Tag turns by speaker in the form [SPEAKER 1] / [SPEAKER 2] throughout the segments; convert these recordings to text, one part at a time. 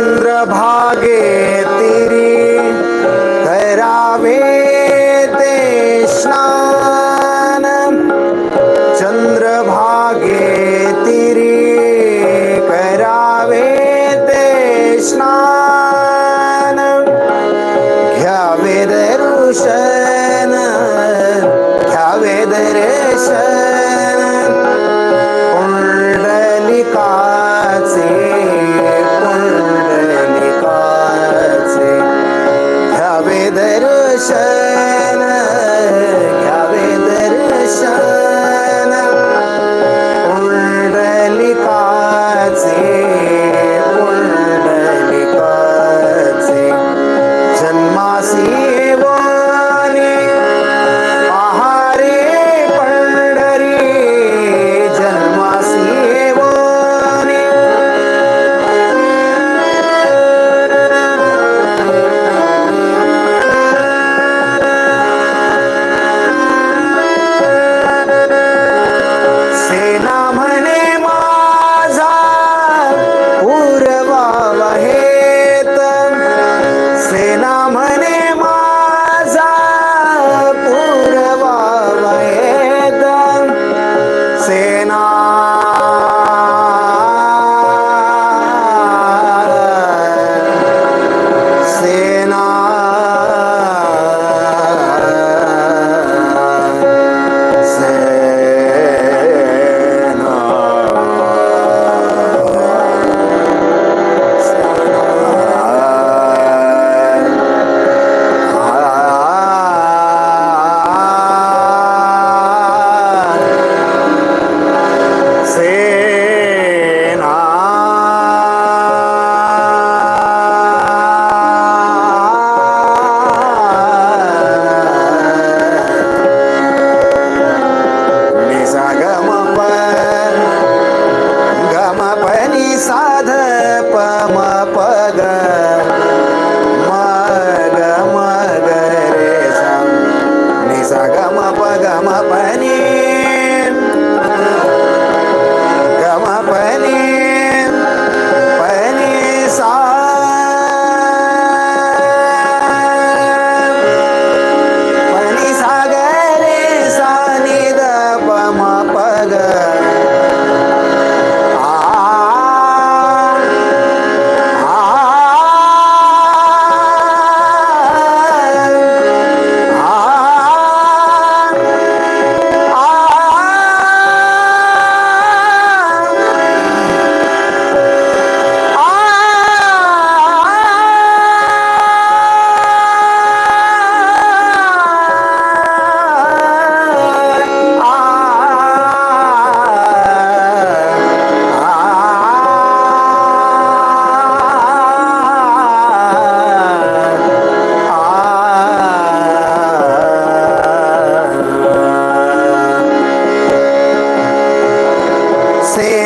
[SPEAKER 1] चंद्रभागे तिरी करावे ते स्नान। चंद्रभागे तिरी करावे ते स्नान। घ्यावे दर्शन घ्यावे दर्शन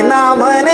[SPEAKER 1] ना मने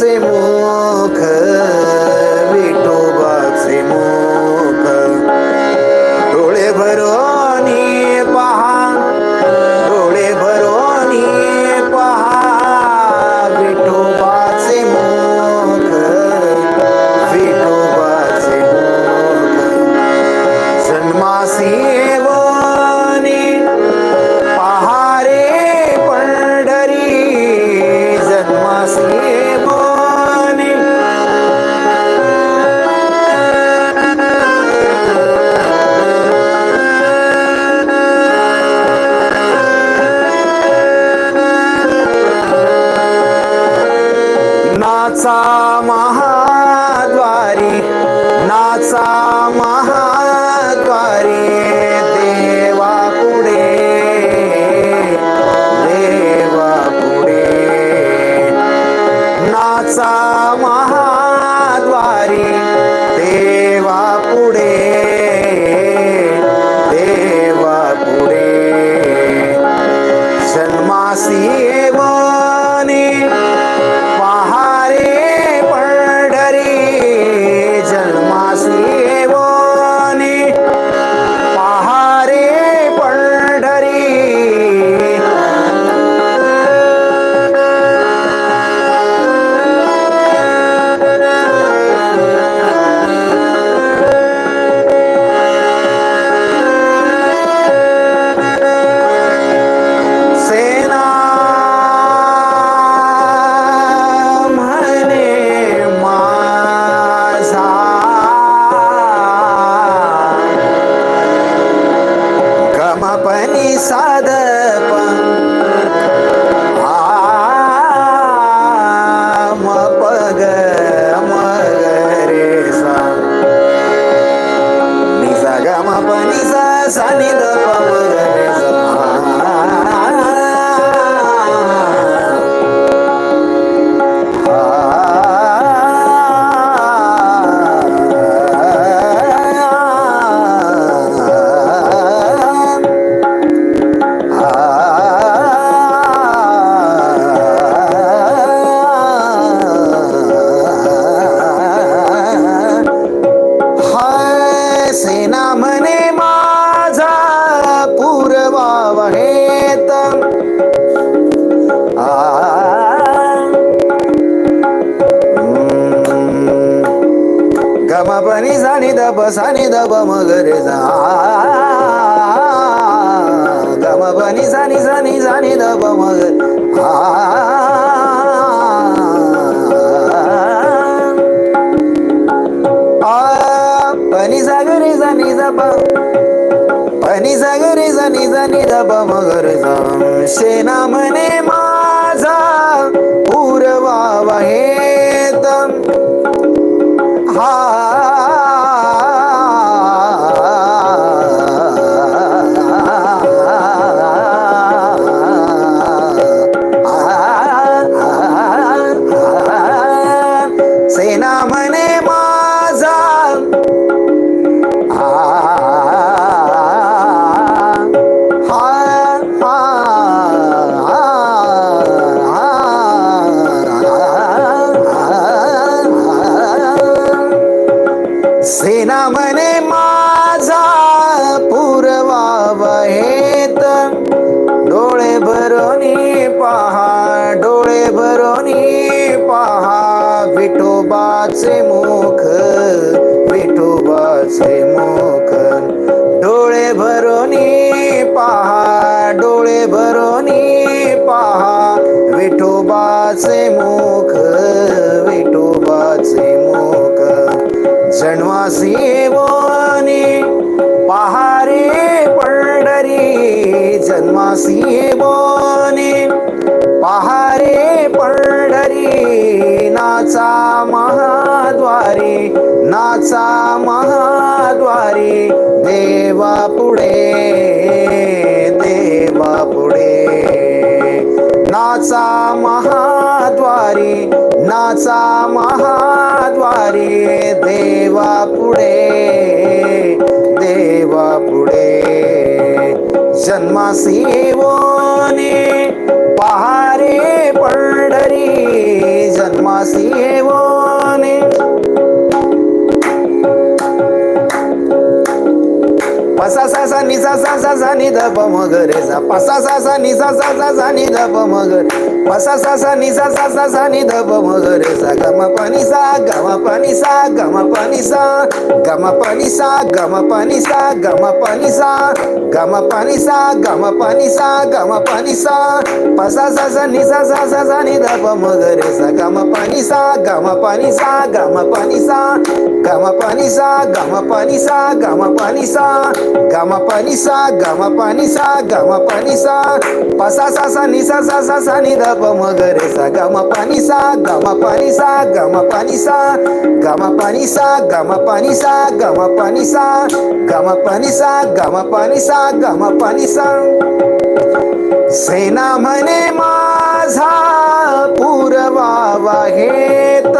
[SPEAKER 1] hace চাচা মহা साधपा सानी दब सानी दब मगरे जा. गम पनी सानी सानी सानी दब मग पनी सागरे पनी दब. मगर शेना म्हणे माझा पूर्वा हेत हा सेना मने माझा पुरवावा हेत. डोळे भरोनी पहा डोळे भरोनी पहा. विठोबाचे मुख विठोबाचे मुख. डोळे भरोनी पहा डोळे भरोनी पहा. विठोबाचे मुख así. जन्मासी पहारे पंढरी जन्मासी पसा सा सा निसा सा सा सा सा नि ध प म ग रे सा. पसा सा सा निसा सा सा सा नि प म ग सा सा नि सा सा सा सा नि ध प म ग रे सा ग म प नि सा ग म प नि सा ग म प नि सा ग म प नि सा ग म प नि सा ग म प नि सा ग म प नि सा ग म प नि सा ग म प नि सा पसा सा सा नि सा सा सा सा नि ध प म ग रे सा ग म प नि सा ग म प नि सा ग म प नि सा ग म प नि सा ग म प नि सा ग म प नि सा ग म प नि सा ग म प नि सा ग म प नि सा प सा सा सा नि सा सा सा सा नि ध प म ग रे सा ग म प नि सा ग म प नि सा ग म प नि सा ग म प नि सा ग म प नि सा ग म प नि सा ग म प नि सा ग म प नि सा ग म प नि सा सेना म्हणे माझा पूर पुरवावा हेत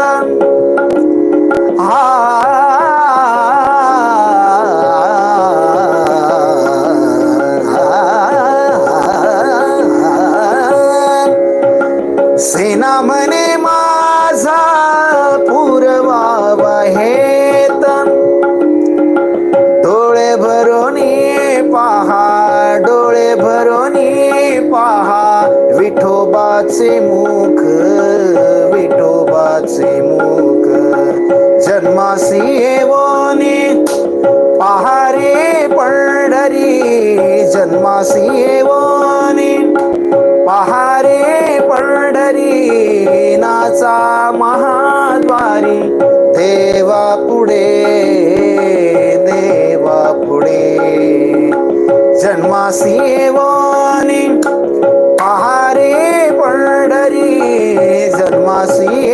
[SPEAKER 1] जन्मासी पहारे पंढरी नाचा महाद्वारी. देवा पुढे देवा पुढे. जन्मा येवोनी पहारे पंढरी जन्मासी